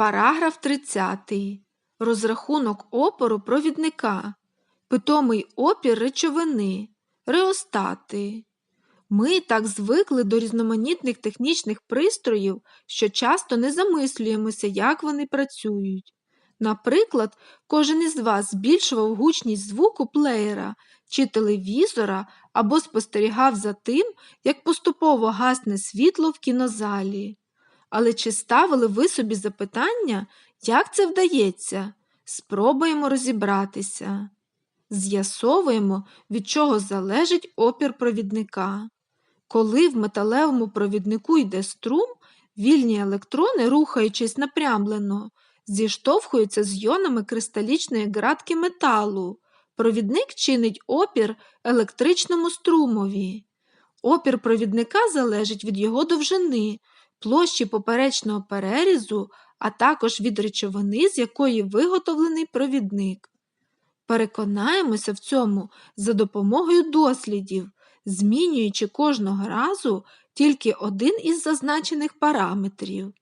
Параграф 30. Розрахунок опору провідника. Питомий опір речовини. Реостати. Ми так звикли до різноманітних технічних пристроїв, що часто не замислюємося, як вони працюють. Наприклад, кожен із вас збільшував гучність звуку плеєра чи телевізора або спостерігав за тим, як поступово гасне світло в кінозалі. Але чи ставили ви собі запитання, як це вдається? Спробуємо розібратися. З'ясовуємо, від чого залежить опір провідника. Коли в металевому провіднику йде струм, вільні електрони, рухаючись напрямлено, зіштовхуються з йонами кристалічної градки металу. Провідник чинить опір електричному струмові. Опір провідника залежить від його довжини, площі поперечного перерізу, а також від речовини, з якої виготовлений провідник. Переконаємося в цьому за допомогою дослідів, змінюючи кожного разу тільки один із зазначених параметрів.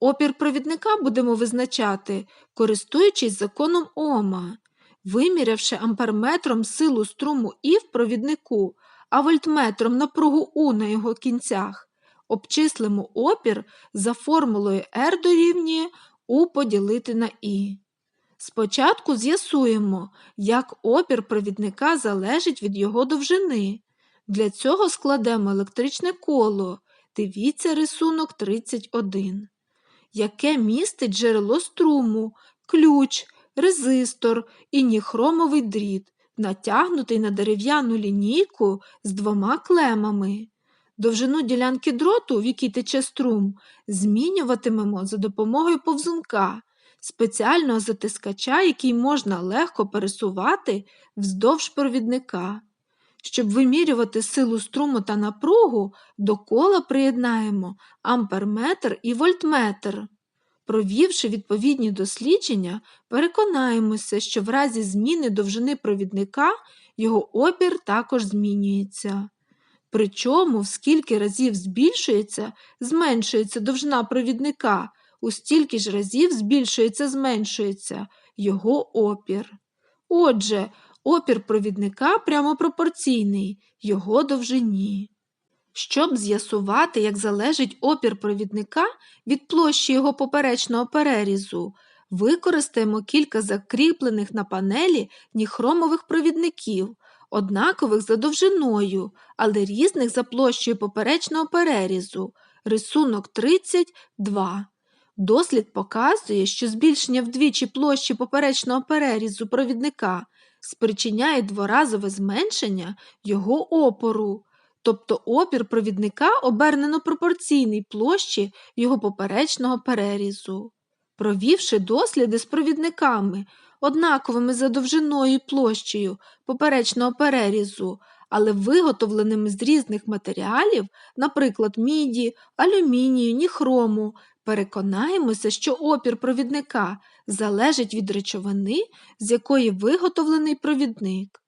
Опір провідника будемо визначати, користуючись законом Ома, вимірявши амперметром силу струму І в провіднику, а вольтметром напругу У на його кінцях. Обчислимо опір за формулою R дорівнює У поділити на І. Спочатку з'ясуємо, як опір провідника залежить від його довжини. Для цього складемо електричне коло. Дивіться рисунок 31, яке містить джерело струму, ключ, резистор і ніхромовий дріт, натягнутий на дерев'яну лінійку з двома клемами. Довжину ділянки дроту, в якій тече струм, змінюватимемо за допомогою повзунка, спеціального затискача, який можна легко пересувати вздовж провідника. Щоб вимірювати силу струму та напругу, до кола приєднаємо амперметр і вольтметр. Провівши відповідні дослідження, переконаємося, що в разі зміни довжини провідника його опір також змінюється. Причому, в скільки разів збільшується, зменшується довжина провідника, у стільки ж разів збільшується, зменшується його опір. Отже, опір провідника прямо пропорційний його довжині. Щоб з'ясувати, як залежить опір провідника від площі його поперечного перерізу, використаємо кілька закріплених на панелі ніхромових провідників, однакових за довжиною, але різних за площею поперечного перерізу, рисунок 32. Дослід показує, що збільшення вдвічі площі поперечного перерізу провідника спричиняє дворазове зменшення його опору, тобто опір провідника обернено пропорційний площі його поперечного перерізу. Провівши досліди з провідниками, однаковими за довжиною і площею поперечного перерізу, але виготовленими з різних матеріалів, наприклад, міді, алюмінію, ніхрому, переконаємося, що опір провідника залежить від речовини, з якої виготовлений провідник.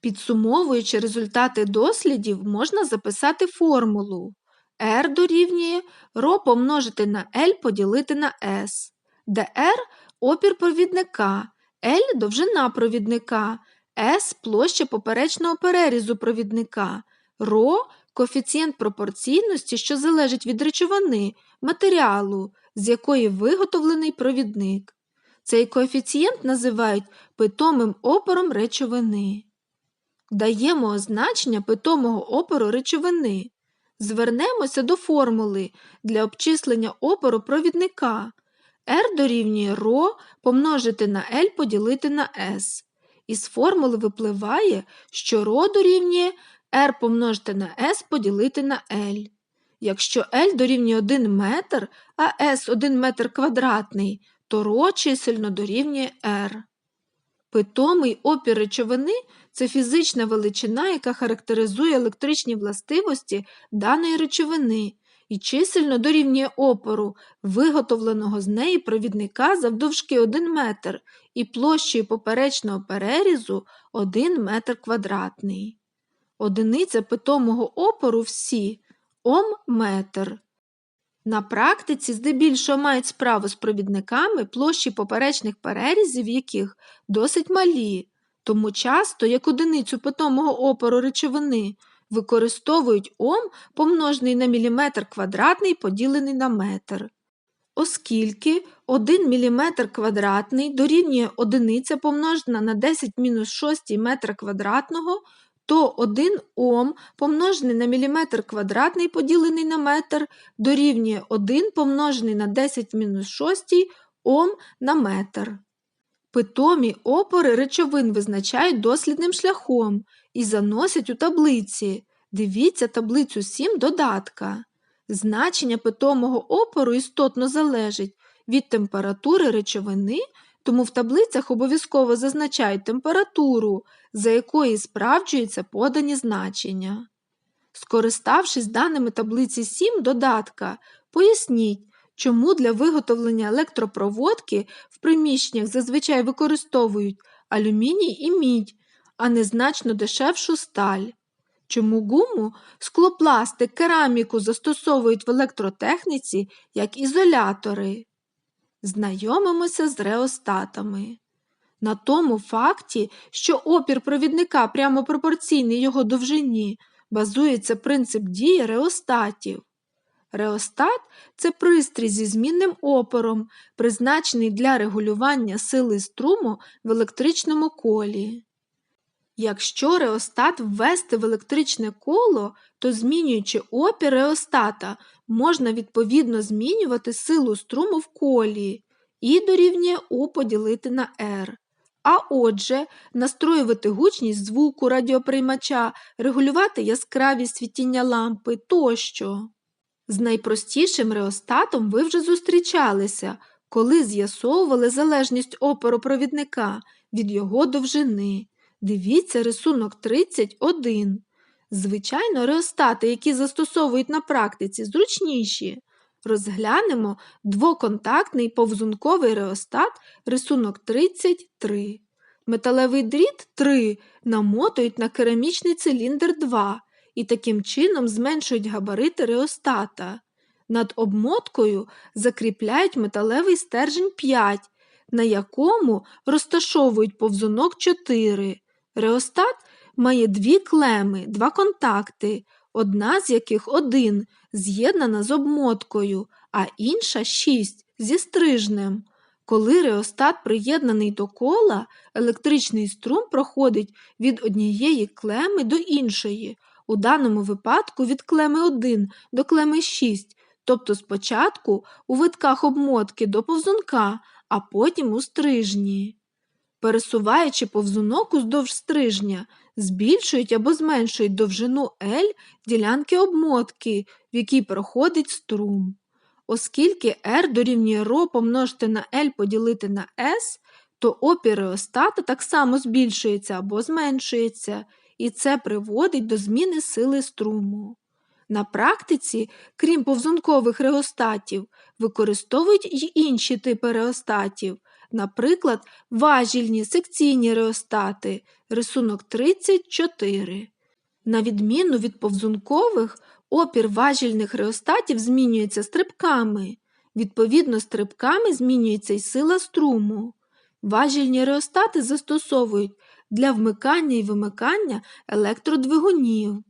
Підсумовуючи результати дослідів, можна записати формулу R дорівнює ρ помножити на L поділити на S, де R опір провідника, L довжина провідника, S площа поперечного перерізу провідника, ρ коефіцієнт пропорційності, що залежить від речовини, матеріалу, з якої виготовлений провідник. Цей коефіцієнт називають питомим опором речовини. Даємо означення питомого опору речовини. Звернемося до формули для обчислення опору провідника R дорівнює ρ помножити на L поділити на S. Із формули випливає, що ρ дорівнює R помножити на S поділити на L. Якщо L дорівнює 1 метр, а S 1 метр квадратний, то ρ чисельно дорівнює R. Питомий опір речовини це фізична величина, яка характеризує електричні властивості даної речовини і чисельно дорівнює опору, виготовленого з неї провідника завдовжки 1 метр і площею поперечного перерізу 1 метр квадратний. Одиниця питомого опору всі ом метр. На практиці здебільшого мають справу з провідниками, площі поперечних перерізів яких досить малі, тому часто як одиницю питомого опору речовини використовують Ом помножений на міліметр квадратний поділений на метр. Оскільки 1 мм квадратний дорівнює одиниця помножена на 10 мінус 6 метра квадратного, то 1 Ом помножений на міліметр квадратний поділений на метр дорівнює 1 помножений на 10 мінус 6 Ом на метр. Питомі опори речовин визначають дослідним шляхом і заносять у таблиці. Дивіться таблицю 7 додатка. Значення питомого опору істотно залежить від температури речовини, тому в таблицях обов'язково зазначають температуру, за якої справджуються подані значення. Скориставшись даними таблиці 7 додатка, поясніть, чому для виготовлення електропроводки в приміщеннях зазвичай використовують алюміній і мідь, а не значно дешевшу сталь. Чому гуму, склопластик, кераміку застосовують в електротехніці як ізолятори? Знайомимося з реостатами. На тому факті, що опір провідника прямо пропорційний його довжині, базується принцип дії реостатів. Реостат це пристрій зі змінним опором, призначений для регулювання сили струму в електричному колі. Якщо реостат ввести в електричне коло, то змінюючи опір реостата, можна відповідно змінювати силу струму в колі і дорівнює У поділити на R. А отже, настроювати гучність звуку радіоприймача, регулювати яскравість світіння лампи тощо. З найпростішим реостатом ви вже зустрічалися, коли з'ясовували залежність опору провідника від його довжини. Дивіться рисунок 31. Звичайно, реостати, які застосовують на практиці, зручніші. Розглянемо двоконтактний повзунковий реостат рисунок 33. Металевий дріт 3 намотують на керамічний циліндр 2 і таким чином зменшують габарити реостата. Над обмоткою закріпляють металевий стержень 5, на якому розташовують повзунок 4. Реостат має дві клеми, два контакти, одна з яких один з'єднана з обмоткою, а інша шість зі стрижнем. Коли реостат приєднаний до кола, електричний струм проходить від однієї клеми до іншої, у даному випадку від клеми 1 до клеми 6, тобто спочатку у витках обмотки до повзунка, а потім у стрижні. Пересуваючи повзунок уздовж стрижня, збільшують або зменшують довжину L ділянки обмотки, в якій проходить струм. Оскільки R дорівнює ρ помножити на L поділити на S, то опір реостата так само збільшується або зменшується, і це приводить до зміни сили струму. На практиці, крім повзункових реостатів, використовують й інші типи реостатів, наприклад, важільні секційні реостати, рисунок 34. На відміну від повзункових, опір важільних реостатів змінюється стрибками. Відповідно, стрибками змінюється й сила струму. Важільні реостати застосовують для вмикання і вимикання електродвигунів.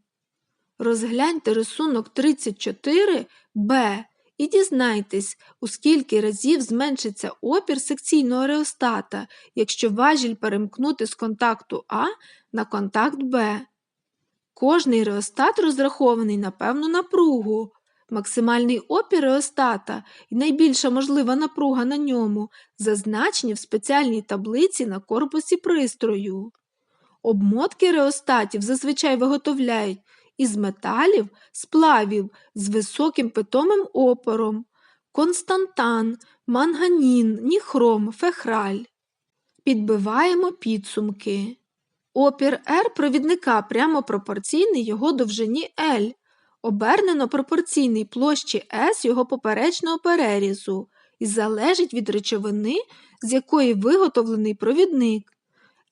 Розгляньте рисунок 34 Б і дізнайтесь, у скільки разів зменшиться опір секційного реостата, якщо важіль перемкнути з контакту А на контакт Б. Кожний реостат розрахований на певну напругу. Максимальний опір реостата і найбільша можлива напруга на ньому зазначені в спеціальній таблиці на корпусі пристрою. Обмотки реостатів зазвичай виготовляють із металів, сплавів з високим питомим опором, константан, манганін, ніхром, фехраль. Підбиваємо підсумки. Опір R провідника прямо пропорційний його довжині L, обернено пропорційний площі S його поперечного перерізу і залежить від речовини, з якої виготовлений провідник.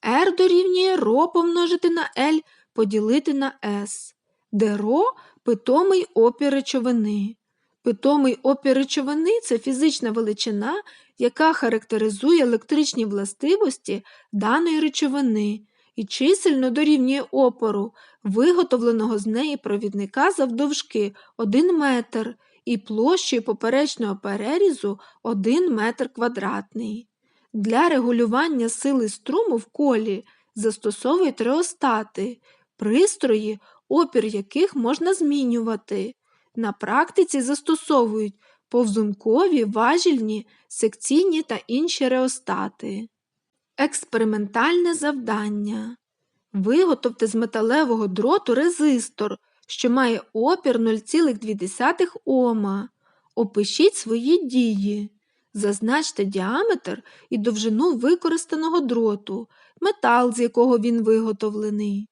R дорівнює ρ помножити на L поділити на S де ро питомий опір речовини. Питомий опір речовини це фізична величина, яка характеризує електричні властивості даної речовини і чисельно дорівнює опору, виготовленого з неї провідника завдовжки 1 метр і площею поперечного перерізу 1 метр квадратний. Для регулювання сили струму в колі застосовують реостати, пристрої, опір яких можна змінювати. На практиці застосовують повзункові, важільні, секційні та інші реостати. Експериментальне завдання. Виготовте з металевого дроту резистор, що має опір 0,2 Ома. Опишіть свої дії. Зазначте діаметр і довжину використаного дроту, метал, з якого він виготовлений.